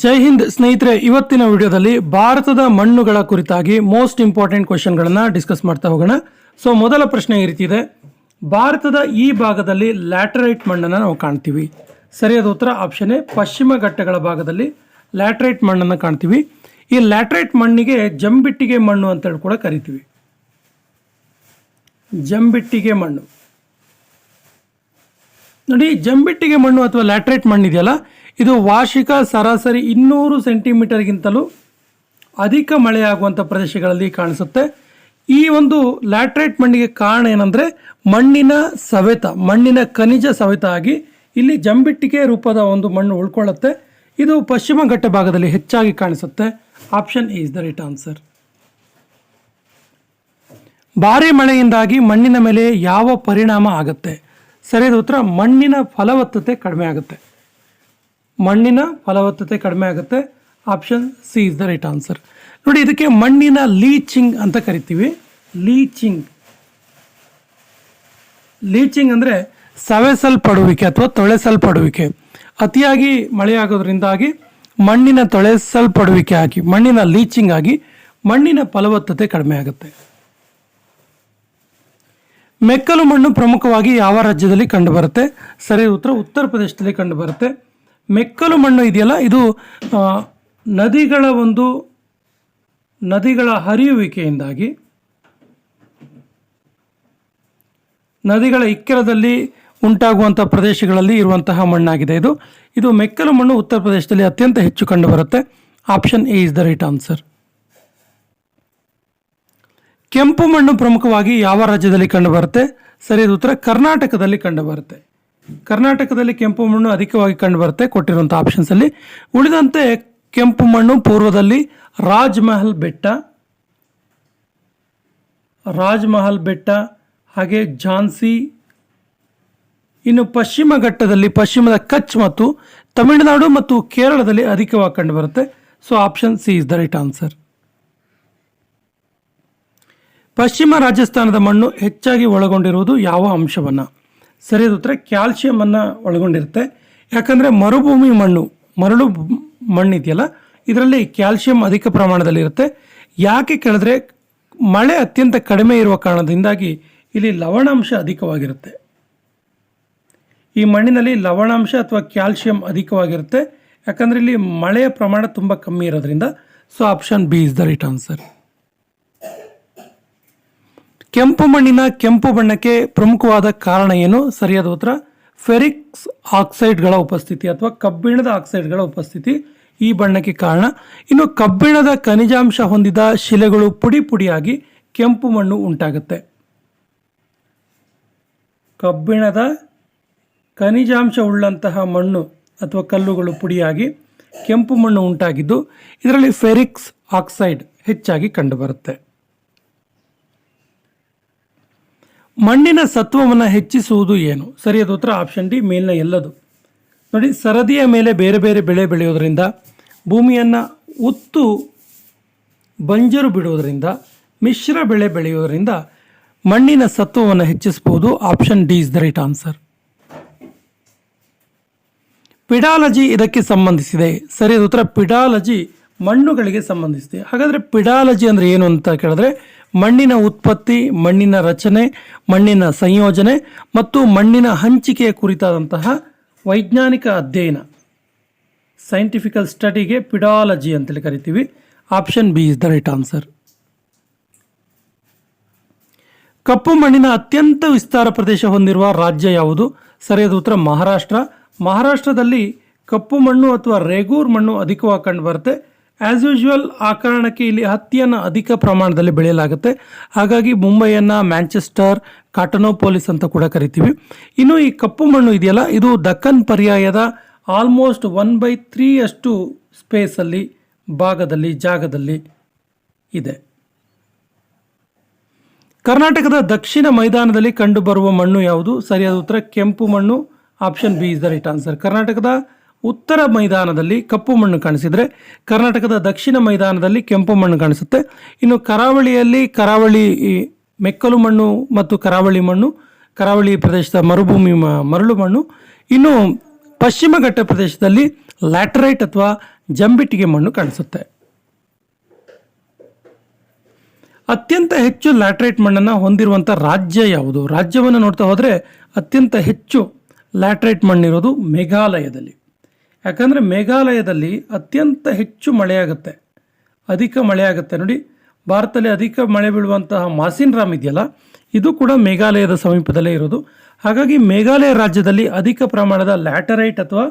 ಜೈ ಹಿಂದ್ ಸ್ನೇಹಿತರೆ, ಇವತ್ತಿನ ವಿಡಿಯೋದಲ್ಲಿ ಭಾರತದ ಮಣ್ಣುಗಳ ಕುರಿತಾಗಿ ಮೋಸ್ಟ್ ಇಂಪಾರ್ಟೆಂಟ್ ಕ್ವಶನ್ಗಳನ್ನು ಡಿಸ್ಕಸ್ ಮಾಡ್ತಾ ಹೋಗೋಣ. ಸೊ ಮೊದಲ ಪ್ರಶ್ನೆ ಈ ರೀತಿ ಇದೆ. ಭಾರತದ ಈ ಭಾಗದಲ್ಲಿ ಲ್ಯಾಟರೈಟ್ ಮಣ್ಣನ್ನು ನಾವು ಕಾಣ್ತೀವಿ. ಸರಿಯಾದ ಉತ್ತರ ಆಪ್ಷನ್ ಎ, ಪಶ್ಚಿಮ ಘಟ್ಟಗಳ ಭಾಗದಲ್ಲಿ ಲ್ಯಾಟರೈಟ್ ಮಣ್ಣನ್ನು ಕಾಣ್ತೀವಿ. ಈ ಲ್ಯಾಟರೈಟ್ ಮಣ್ಣಿಗೆ ಜಂಬಿಟ್ಟಿಗೆ ಮಣ್ಣು ಅಂತೇಳಿ ಕೂಡ ಕರಿತೀವಿ. ಜಂಬಿಟ್ಟಿಗೆ ಮಣ್ಣು. ನೋಡಿ, ಜಂಬಿಟ್ಟಿಗೆ ಮಣ್ಣು ಅಥವಾ ಲ್ಯಾಟ್ರೈಟ್ ಮಣ್ಣು ಇದೆಯಲ್ಲ ಇದು ವಾರ್ಷಿಕ ಸರಾಸರಿ ಇನ್ನೂರು ಸೆಂಟಿಮೀಟರ್ಗಿಂತಲೂ ಅಧಿಕ ಮಳೆಯಾಗುವಂಥ ಪ್ರದೇಶಗಳಲ್ಲಿ ಕಾಣಿಸುತ್ತೆ. ಈ ಒಂದು ಲ್ಯಾಟ್ರೈಟ್ ಮಣ್ಣಿಗೆ ಕಾರಣ ಏನಂದರೆ ಮಣ್ಣಿನ ಸವೆತ, ಮಣ್ಣಿನ ಖನಿಜ ಸವೆತ ಆಗಿ ಇಲ್ಲಿ ಜಂಬಿಟ್ಟಿಗೆ ರೂಪದ ಒಂದು ಮಣ್ಣು ಉಳ್ಕೊಳ್ಳುತ್ತೆ. ಇದು ಪಶ್ಚಿಮ ಘಟ್ಟ ಭಾಗದಲ್ಲಿ ಹೆಚ್ಚಾಗಿ ಕಾಣಿಸುತ್ತೆ. Option is the right answer. ಭಾರಿ ಮಳೆಯಿಂದಾಗಿ ಮಣ್ಣಿನ ಮೇಲೆ ಯಾವ ಪರಿಣಾಮ ಆಗುತ್ತೆ? ಸರಿಯಾದ ಉತ್ತರ ಮಣ್ಣಿನ ಫಲವತ್ತತೆ ಕಡಿಮೆ ಆಗುತ್ತೆ. ಮಣ್ಣಿನ ಫಲವತ್ತತೆ ಕಡಿಮೆ ಆಗುತ್ತೆ. Option C is the right answer ನೋಡಿ, ಇದಕ್ಕೆ ಮಣ್ಣಿನ ಲೀಚಿಂಗ್ ಅಂತ ಕರಿತೀವಿ. ಲೀಚಿಂಗ್ ಲೀಚಿಂಗ್ ಅಂದರೆ ಸವೆಸಲ್ಪಡುವಿಕೆ ಅಥವಾ ತೊಳೆಸಲ್ಪಡುವಿಕೆ. ಅತಿಯಾಗಿ ಮಳೆಯಾಗೋದ್ರಿಂದಾಗಿ ಮಣ್ಣಿನ ತೊಳೆಸಲ್ಪಡುವಿಕೆ ಆಗಿ, ಮಣ್ಣಿನ ಲೀಚಿಂಗ್ ಆಗಿ ಮಣ್ಣಿನ ಫಲವತ್ತತೆ ಕಡಿಮೆ ಆಗುತ್ತೆ. ಮೆಕ್ಕಲು ಮಣ್ಣು ಪ್ರಮುಖವಾಗಿ ಯಾವ ರಾಜ್ಯದಲ್ಲಿ ಕಂಡುಬರುತ್ತೆ? ಸರಿ ಉತ್ತರ ಉತ್ತರ ಪ್ರದೇಶದಲ್ಲಿ ಕಂಡುಬರುತ್ತೆ. ಮೆಕ್ಕಲು ಮಣ್ಣು ಇದೆಯಲ್ಲ, ಇದು ನದಿಗಳ ಒಂದು, ನದಿಗಳ ಹರಿಯುವಿಕೆಯಿಂದಾಗಿ, ನದಿಗಳ ಇಕ್ಕೆಲದಲ್ಲಿ ಉಂಟಾಗುವಂಥ ಪ್ರದೇಶಗಳಲ್ಲಿ ಇರುವಂತಹ ಮಣ್ಣಾಗಿದೆ ಇದು. ಇದು ಮೆಕ್ಕಲು ಮಣ್ಣು ಉತ್ತರ ಪ್ರದೇಶದಲ್ಲಿ ಅತ್ಯಂತ ಹೆಚ್ಚು ಕಂಡುಬರುತ್ತೆ. Option A is the right answer. ಕೆಂಪು ಮಣ್ಣು ಪ್ರಮುಖವಾಗಿ ಯಾವ ರಾಜ್ಯದಲ್ಲಿ ಕಂಡುಬರುತ್ತೆ? ಸರಿಯಾದ ಉತ್ತರ ಕರ್ನಾಟಕದಲ್ಲಿ ಕಂಡುಬರುತ್ತೆ. ಕರ್ನಾಟಕದಲ್ಲಿ ಕೆಂಪು ಮಣ್ಣು ಅಧಿಕವಾಗಿ ಕಂಡುಬರುತ್ತೆ ಕೊಟ್ಟಿರುವಂಥ ಆಪ್ಷನ್ಸಲ್ಲಿ ಉಳಿದಂತೆ ಕೆಂಪು ಮಣ್ಣು ಪೂರ್ವದಲ್ಲಿ ರಾಜ್ಮಹಲ್ ಬೆಟ್ಟ ರಾಜ್ಮಹಲ್ ಬೆಟ್ಟ, ಹಾಗೆ ಝಾನ್ಸಿ. ಇನ್ನು ಪಶ್ಚಿಮ ಘಟ್ಟದಲ್ಲಿ ಪಶ್ಚಿಮದ ಕಚ್ ಮತ್ತು ತಮಿಳುನಾಡು ಮತ್ತು ಕೇರಳದಲ್ಲಿ ಅಧಿಕವಾಗಿ ಕಂಡುಬರುತ್ತೆ. So option C is the right answer ಪಶ್ಚಿಮ ರಾಜಸ್ಥಾನದ ಮಣ್ಣು ಹೆಚ್ಚಾಗಿ ಒಳಗೊಂಡಿರುವುದು ಯಾವ ಅಂಶವನ್ನು? ಸರಿಯಾದ ಉತ್ತರ ಕ್ಯಾಲ್ಸಿಯಮನ್ನು ಒಳಗೊಂಡಿರುತ್ತೆ. ಯಾಕಂದರೆ ಮರುಭೂಮಿ ಮಣ್ಣು, ಮರಳು ಬ್- ಮಣ್ಣು ಇದೆಯಲ್ಲ ಇದರಲ್ಲಿ ಕ್ಯಾಲ್ಸಿಯಂ ಅಧಿಕ ಪ್ರಮಾಣದಲ್ಲಿರುತ್ತೆ. ಯಾಕೆ ಕೇಳಿದ್ರೆ ಮಳೆ ಅತ್ಯಂತ ಕಡಿಮೆ ಇರುವ ಕಾರಣದಿಂದಾಗಿ ಇಲ್ಲಿ ಲವಣಾಂಶ ಅಧಿಕವಾಗಿರುತ್ತೆ. ಈ ಮಣ್ಣಿನಲ್ಲಿ ಲವಣಾಂಶ ಅಥವಾ ಕ್ಯಾಲ್ಸಿಯಂ ಅಧಿಕವಾಗಿರುತ್ತೆ. ಯಾಕಂದರೆ ಇಲ್ಲಿ ಮಳೆಯ ಪ್ರಮಾಣ ತುಂಬ ಕಮ್ಮಿ ಇರೋದ್ರಿಂದ, so option B is the right answer. ಕೆಂಪು ಮಣ್ಣಿನ ಕೆಂಪು ಬಣ್ಣಕ್ಕೆ ಪ್ರಮುಖವಾದ ಕಾರಣ ಏನು? ಸರಿಯಾದ ಉತ್ತರ, ಫೆರಿಕ್ಸ್ ಆಕ್ಸೈಡ್ಗಳ ಉಪಸ್ಥಿತಿ ಅಥವಾ ಕಬ್ಬಿಣದ ಆಕ್ಸೈಡ್ಗಳ ಉಪಸ್ಥಿತಿ ಈ ಬಣ್ಣಕ್ಕೆ ಕಾರಣ. ಇನ್ನು ಕಬ್ಬಿಣದ ಖನಿಜಾಂಶ ಹೊಂದಿದ ಶಿಲೆಗಳು ಪುಡಿ ಪುಡಿಯಾಗಿ ಕೆಂಪು ಮಣ್ಣು ಉಂಟಾಗುತ್ತೆ. ಕಬ್ಬಿಣದ ಖನಿಜಾಂಶ ಉಳ್ಳಂತಹ ಮಣ್ಣು ಅಥವಾ ಕಲ್ಲುಗಳು ಪುಡಿಯಾಗಿ ಕೆಂಪು ಮಣ್ಣು ಉಂಟಾಗಿದ್ದು, ಇದರಲ್ಲಿ ಫೆರಿಕ್ಸ್ ಆಕ್ಸೈಡ್ ಹೆಚ್ಚಾಗಿ ಕಂಡುಬರುತ್ತೆ. ಮಣ್ಣಿನ ಸತ್ವವನ್ನು ಹೆಚ್ಚಿಸುವುದು ಏನು? ಸರಿಯಾದ ಉತ್ತರ ಆಪ್ಷನ್ ಡಿ ಮೇಲಿನ ಎಲ್ಲದು. ನೋಡಿ, ಸರದಿಯ ಮೇಲೆ ಬೇರೆ ಬೇರೆ ಬೆಳೆ ಬೆಳೆಯೋದರಿಂದ, ಭೂಮಿಯನ್ನು ಉತ್ತು ಬಂಜರು ಬಿಡುವುದರಿಂದ, ಮಿಶ್ರ ಬೆಳೆ ಬೆಳೆಯೋದರಿಂದ ಮಣ್ಣಿನ ಸತ್ವವನ್ನು ಹೆಚ್ಚಿಸಬಹುದು. Option D is the right answer pedology ಇದಕ್ಕೆ ಸಂಬಂಧಿಸಿದೆ. ಸರಿಯಾದ ಉತ್ತರ ಪಿಡಾಲಜಿ ಮಣ್ಣುಗಳಿಗೆ ಸಂಬಂಧಿಸಿದೆ. ಹಾಗಾದರೆ ಪಿಡಾಲಜಿ ಅಂದರೆ ಏನು ಅಂತ ಕೇಳಿದ್ರೆ ಮಣ್ಣಿನ ಉತ್ಪತ್ತಿ, ಮಣ್ಣಿನ ರಚನೆ, ಮಣ್ಣಿನ ಸಂಯೋಜನೆ ಮತ್ತು ಮಣ್ಣಿನ ಹಂಚಿಕೆಯ ಕುರಿತಾದಂತಹ ವೈಜ್ಞಾನಿಕ ಅಧ್ಯಯನ. ಸೈಂಟಿಫಿಕಲ್ ಸ್ಟಡಿಗೆ ಪಿಡಾಲಜಿ ಅಂತೇಳಿ ಕರಿತೀವಿ. Option B is the right answer ಕಪ್ಪು ಮಣ್ಣಿನ ಅತ್ಯಂತ ವಿಸ್ತಾರ ಪ್ರದೇಶ ಹೊಂದಿರುವ ರಾಜ್ಯ ಯಾವುದು? ಸರಿಯಾದ ಉತ್ತರ ಮಹಾರಾಷ್ಟ್ರ. ಮಹಾರಾಷ್ಟ್ರದಲ್ಲಿ ಕಪ್ಪು ಮಣ್ಣು ಅಥವಾ ರೇಗೂರ್ ಮಣ್ಣು ಅಧಿಕವಾಗಿ ಕಂಡುಬರುತ್ತೆ ಆ್ಯಸ್ ಯೂಶುವಲ್ ಆ ಕಾರಣಕ್ಕೆ ಇಲ್ಲಿ ಹತ್ತಿಯನ್ನು ಅಧಿಕ ಪ್ರಮಾಣದಲ್ಲಿ ಬೆಳೆಯಲಾಗುತ್ತೆ. ಹಾಗಾಗಿ ಮುಂಬೈಯನ್ನು ಮ್ಯಾಂಚೆಸ್ಟರ್ ಕಾಟನೋಪೋಲಿಸ್ ಅಂತ ಕೂಡ ಕರಿತೀವಿ. ಇನ್ನು ಈ ಕಪ್ಪು ಮಣ್ಣು ಇದೆಯಲ್ಲ, ಇದು ದಕ್ಕನ್ ಪರ್ಯಾಯದ ಆಲ್ಮೋಸ್ಟ್ ಒನ್ ಬೈ ತ್ರೀ ಅಷ್ಟು ಸ್ಪೇಸಲ್ಲಿ ಭಾಗದಲ್ಲಿ, ಜಾಗದಲ್ಲಿ ಇದೆ. ಕರ್ನಾಟಕದ ದಕ್ಷಿಣ ಮೈದಾನದಲ್ಲಿ ಕಂಡುಬರುವ ಮಣ್ಣು ಯಾವುದು? ಸರಿಯಾದ ಉತ್ತರ, ಕೆಂಪು ಮಣ್ಣು option B is the right answer ಕರ್ನಾಟಕದ ಉತ್ತರ ಮೈದಾನದಲ್ಲಿ ಕಪ್ಪು ಮಣ್ಣು ಕಾಣಿಸಿದರೆ ಕರ್ನಾಟಕದ ದಕ್ಷಿಣ ಮೈದಾನದಲ್ಲಿ ಕೆಂಪು ಮಣ್ಣು ಕಾಣಿಸುತ್ತೆ. ಇನ್ನು ಕರಾವಳಿಯಲ್ಲಿ ಕರಾವಳಿ ಮೆಕ್ಕಲು ಮಣ್ಣು ಮತ್ತು ಕರಾವಳಿ ಮಣ್ಣು, ಕರಾವಳಿ ಪ್ರದೇಶದ ಮರುಭೂಮಿ ಮರಳು ಮಣ್ಣು. ಇನ್ನು ಪಶ್ಚಿಮ ಘಟ್ಟ ಪ್ರದೇಶದಲ್ಲಿ ಲ್ಯಾಟರೈಟ್ ಅಥವಾ ಜಂಬಿಟ್ಟಿಗೆ ಮಣ್ಣು ಕಾಣಿಸುತ್ತೆ. ಅತ್ಯಂತ ಹೆಚ್ಚು ಲ್ಯಾಟ್ರೈಟ್ ಮಣ್ಣನ್ನು ಹೊಂದಿರುವಂಥ ರಾಜ್ಯ ಯಾವುದು? ರಾಜ್ಯವನ್ನು ನೋಡ್ತಾ ಹೋದರೆ ಅತ್ಯಂತ ಹೆಚ್ಚು ಲ್ಯಾಟ್ರೈಟ್ ಮಣ್ಣಿರೋದು ಮೇಘಾಲಯದಲ್ಲಿ. ಯಾಕಂದರೆ ಮೇಘಾಲಯದಲ್ಲಿ ಅತ್ಯಂತ ಹೆಚ್ಚು ಮಳೆಯಾಗುತ್ತೆ. ಅಧಿಕ ಮಳೆಯಾಗುತ್ತೆ. ನೋಡಿ, ಭಾರತದಲ್ಲಿ ಅಧಿಕ ಮಳೆ ಬೀಳುವಂತಹ ಮಾಸಿನ್ ರಾಮ್ ಇದೆಯಲ್ಲ, ಇದು ಕೂಡ ಮೇಘಾಲಯದ ಸಮೀಪದಲ್ಲೇ ಇರೋದು. ಹಾಗಾಗಿ ಮೇಘಾಲಯ ರಾಜ್ಯದಲ್ಲಿ ಅಧಿಕ ಪ್ರಮಾಣದ ಲ್ಯಾಟರೈಟ್ ಅಥವಾ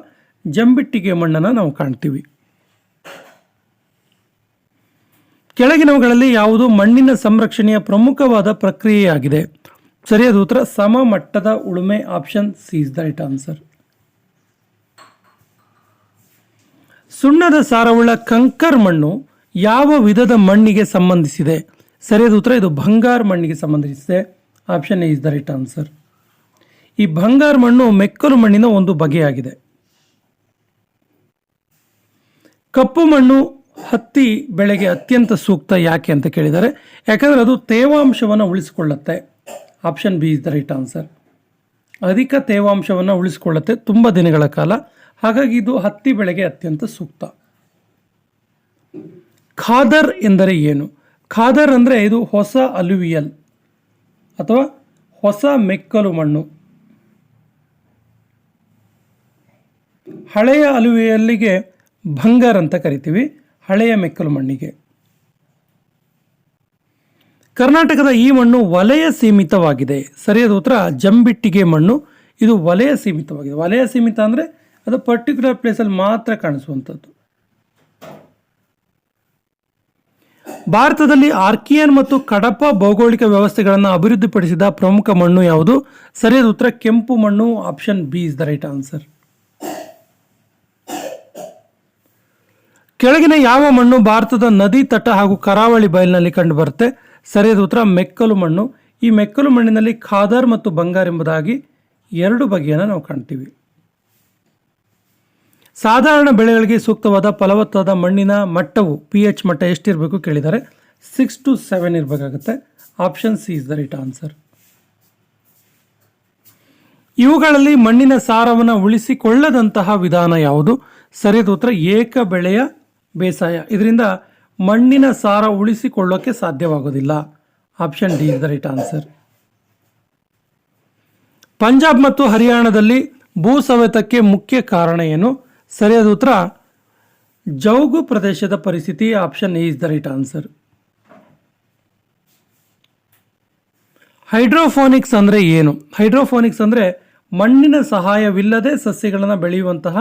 ಜಂಬಿಟ್ಟಿಗೆ ಮಣ್ಣನ್ನು ನಾವು ಕಾಣ್ತೀವಿ. ಕೆಳಗಿನವುಗಳಲ್ಲಿ ಯಾವುದು ಮಣ್ಣಿನ ಸಂರಕ್ಷಣೆಯ ಪ್ರಮುಖವಾದ ಪ್ರಕ್ರಿಯೆಯಾಗಿದೆ? ಸರಿಯಾದ ಉತ್ತರ, ಸಮಮಟ್ಟದ ಉಳುಮೆ option C is the right answer. ಸುಣ್ಣದ ಸಾರವುಳ್ಳ ಕಂಕರ್ ಮಣ್ಣು ಯಾವ ವಿಧದ ಮಣ್ಣಿಗೆ ಸಂಬಂಧಿಸಿದೆ? ಸರಿಯಾದ ಉತ್ತರ ಇದು ಬಂಗಾರ ಮಣ್ಣಿಗೆ ಸಂಬಂಧಿಸಿದೆ. Option A is the right answer ಈ ಬಂಗಾರ ಮಣ್ಣು ಮೆಕ್ಕಲು ಮಣ್ಣಿನ ಒಂದು ಬಗೆಯಾಗಿದೆ. ಕಪ್ಪು ಮಣ್ಣು ಹತ್ತಿ ಬೆಳೆಗೆ ಅತ್ಯಂತ ಸೂಕ್ತ ಯಾಕೆ ಅಂತ ಕೇಳಿದ್ದಾರೆ ಯಾಕಂದರೆ ಅದು ತೇವಾಂಶವನ್ನು ಉಳಿಸಿಕೊಳ್ಳುತ್ತೆ. Option B is the right answer ಅಧಿಕ ತೇವಾಂಶವನ್ನು ಉಳಿಸಿಕೊಳ್ಳುತ್ತೆ ತುಂಬ ದಿನಗಳ ಕಾಲ. ಹಾಗಾಗಿ ಇದು ಹತ್ತಿ ಬೆಳೆಗೆ ಅತ್ಯಂತ ಸೂಕ್ತ. ಖಾದರ್ ಎಂದರೆ ಏನು? ಖಾದರ್ ಅಂದರೆ ಇದು ಹೊಸ ಅಲುವಿಯಲ್ ಅಥವಾ ಹೊಸ ಮೆಕ್ಕಲು ಮಣ್ಣು. ಹಳೆಯ ಅಲುವಿಯಲ್ಲಿಗೆ ಭಂಗರ್ ಅಂತ ಕರಿತೀವಿ, ಹಳೆಯ ಮೆಕ್ಕಲು ಮಣ್ಣಿಗೆ. ಕರ್ನಾಟಕದ ಈ ಮಣ್ಣು ವಲಯ ಸೀಮಿತವಾಗಿದೆ. ಸರಿಯಾದ ಉತ್ತರ, ಜಂಬಿಟ್ಟಿಗೆ ಮಣ್ಣು. ಇದು ವಲಯ ಸೀಮಿತವಾಗಿದೆ. ವಲಯ ಸೀಮಿತ ಅಂದರೆ ಅದು ಪರ್ಟಿಕ್ಯುಲರ್ ಪ್ಲೇಸಲ್ಲಿ ಮಾತ್ರ ಕಾಣಿಸುವಂಥದ್ದು. ಭಾರತದಲ್ಲಿ ಆರ್ಕಿಯನ್ ಮತ್ತು ಕಡಪ ಭೌಗೋಳಿಕ ವ್ಯವಸ್ಥೆಗಳನ್ನು ಅಭಿವೃದ್ಧಿಪಡಿಸಿದ ಪ್ರಮುಖ ಮಣ್ಣು ಯಾವುದು? ಸರಿಯಾದ ಉತ್ತರ, ಕೆಂಪು ಮಣ್ಣು option B is the right answer ಕೆಳಗಿನ ಯಾವ ಮಣ್ಣು ಭಾರತದ ನದಿ ತಟ ಹಾಗೂ ಕರಾವಳಿ ಬಯಲಿನಲ್ಲಿ ಕಂಡುಬರುತ್ತೆ? ಸರಿಯಾದ ಉತ್ತರ, ಮೆಕ್ಕಲು ಮಣ್ಣು. ಈ ಮೆಕ್ಕಲು ಮಣ್ಣಿನಲ್ಲಿ ಖಾದರ್ ಮತ್ತು ಬಂಗಾರ್ ಎಂಬುದಾಗಿ ಎರಡು ಬಗೆಯನ್ನು ನಾವು ಕಾಣ್ತೀವಿ. ಸಾಧಾರಣ ಬೆಳೆಗಳಿಗೆ ಸೂಕ್ತವಾದ ಫಲವತ್ತಾದ ಮಣ್ಣಿನ ಮಟ್ಟವು ಪಿ ಎಚ್ ಮಟ್ಟ ಎಷ್ಟಿರಬೇಕು ಕೇಳಿದರೆ ಸಿಕ್ಸ್ ಟು ಸೆವೆನ್ ಇರಬೇಕಾಗುತ್ತೆ. Option C is the right answer ಇವುಗಳಲ್ಲಿ ಮಣ್ಣಿನ ಸಾರವನ್ನು ಉಳಿಸಿಕೊಳ್ಳದಂತಹ ವಿಧಾನ ಯಾವುದು? ಸರಿಯಾದ ಉತ್ತರ, ಏಕ ಬೆಳೆಯ ಬೇಸಾಯ. ಇದರಿಂದ ಮಣ್ಣಿನ ಸಾರ ಉಳಿಸಿಕೊಳ್ಳೋಕೆ ಸಾಧ್ಯವಾಗೋದಿಲ್ಲ. Option D is the right answer Punjab ಮತ್ತು ಹರಿಯಾಣದಲ್ಲಿ ಭೂ ಸವೆತಕ್ಕೆ ಮುಖ್ಯ ಕಾರಣ ಏನು? ಸರಿಯಾದ ಉತ್ತರ? ಜೌಗು ಪ್ರದೇಶದ ಪರಿಸ್ಥಿತಿ option A the right answer. Hydroponics ಅಂದರೆ ಏನು? ಹೈಡ್ರೋಫೋನಿಕ್ಸ್ ಅಂದರೆ ಮಣ್ಣಿನ ಸಹಾಯವಿಲ್ಲದೆ ಸಸ್ಯಗಳನ್ನು ಬೆಳೆಯುವಂತಹ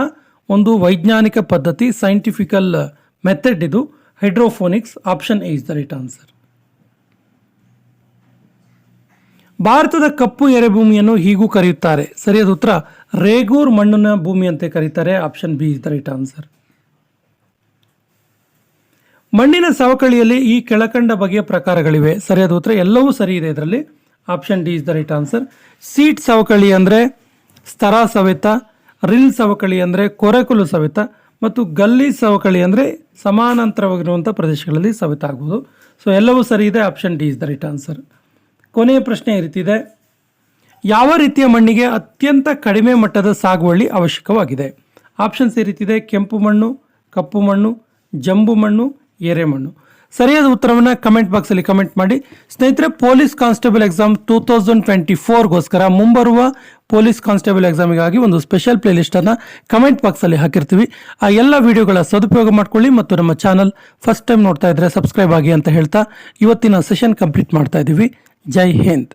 ಒಂದು ವೈಜ್ಞಾನಿಕ ಪದ್ಧತಿ ಸೈಂಟಿಫಿಕಲ್ ಮೆಥಡ್ ಇದು. Hydroponics option A the right answer. ಭಾರತದ ಕಪ್ಪು ಎರೆಭೂಮಿಯನ್ನು ಹೀಗೂ ಕರೆಯುತ್ತಾರೆ. ಸರಿಯಾದ ಉತ್ತರ. ರೇಗೂರ್ ಮಣ್ಣಿನ ಭೂಮಿ ಅಂತ ಕರೀತಾರೆ. Option B is the right answer. ಮಣ್ಣಿನ ಸವಕಳಿಯಲ್ಲಿ ಈ ಕೆಳಕಂಡ ಬಗೆಯ ಪ್ರಕಾರಗಳಿವೆ. ಸರಿಯಾದ ಉತ್ತರ. ಎಲ್ಲವೂ ಸರಿ ಇದೆ ಇದರಲ್ಲಿ. Option D is the right answer. Sheet ಸವಕಳಿ ಅಂದರೆ ಸ್ತರ ಸವೆತ, ರಿಲ್ ಸವಕಳಿ ಅಂದರೆ ಕೊರೆಕುಲು ಸವೆತ, ಮತ್ತು ಗಲ್ಲಿ ಸವಕಳಿ ಅಂದರೆ ಸಮಾನಾಂತರವಾಗಿರುವಂಥ ಪ್ರದೇಶಗಳಲ್ಲಿ ಸವೆತ ಆಗ್ಬೋದು. ಸೊ ಎಲ್ಲವೂ ಸರಿ ಇದೆ. Option D is the right answer. ಕೊನೆಯ ಪ್ರಶ್ನೆ ಈ ರೀತಿ ಇದೆ ಯಾವ ರೀತಿಯ ಮಣ್ಣಿಗೆ ಅತ್ಯಂತ ಕಡಿಮೆ ಮಟ್ಟದ ಸಾಗುವಳಿ ಅವಶ್ಯಕವಾಗಿದೆ? ಆಪ್ಷನ್ಸ್ ಈ ಕೆಂಪು ಮಣ್ಣು, ಕಪ್ಪು ಮಣ್ಣು, ಜಂಬು ಮಣ್ಣು ಎರೆಮಣ್ಣು ಸರಿಯಾದ ಉತ್ತರವನ್ನು ಕಮೆಂಟ್ ಬಾಕ್ಸಲ್ಲಿ ಕಮೆಂಟ್ ಮಾಡಿ. ಸ್ನೇಹಿತರೆ police constable exam two thousand twenty ಫೋರ್ಗೋಸ್ಕರ ಮುಂಬರುವ ಪೊಲೀಸ್ ಕಾನ್ಸ್ಟೇಬಲ್ ಎಕ್ಸಾಮಿಗಾಗಿ ಒಂದು ಸ್ಪೆಷಲ್ ಪ್ಲೇಲಿಸ್ಟನ್ನು ಕಮೆಂಟ್ ಬಾಕ್ಸಲ್ಲಿ ಹಾಕಿರ್ತೀವಿ. ಆ ಎಲ್ಲ ವಿಡಿಯೋಗಳ ಸದುಪಯೋಗ ಮಾಡ್ಕೊಳ್ಳಿ ಮತ್ತು ನಮ್ಮ ಚಾನಲ್ ಫಸ್ಟ್ ಟೈಮ್ ನೋಡ್ತಾ ಇದ್ದರೆ ಸಬ್ಸ್ಕ್ರೈಬ್ ಆಗಿ ಅಂತ ಹೇಳ್ತಾ ಇವತ್ತಿನ ಸೆಷನ್ ಕಂಪ್ಲೀಟ್ ಮಾಡ್ತಾ ಇದ್ದೀವಿ ಜೈ ಹಿಂದ್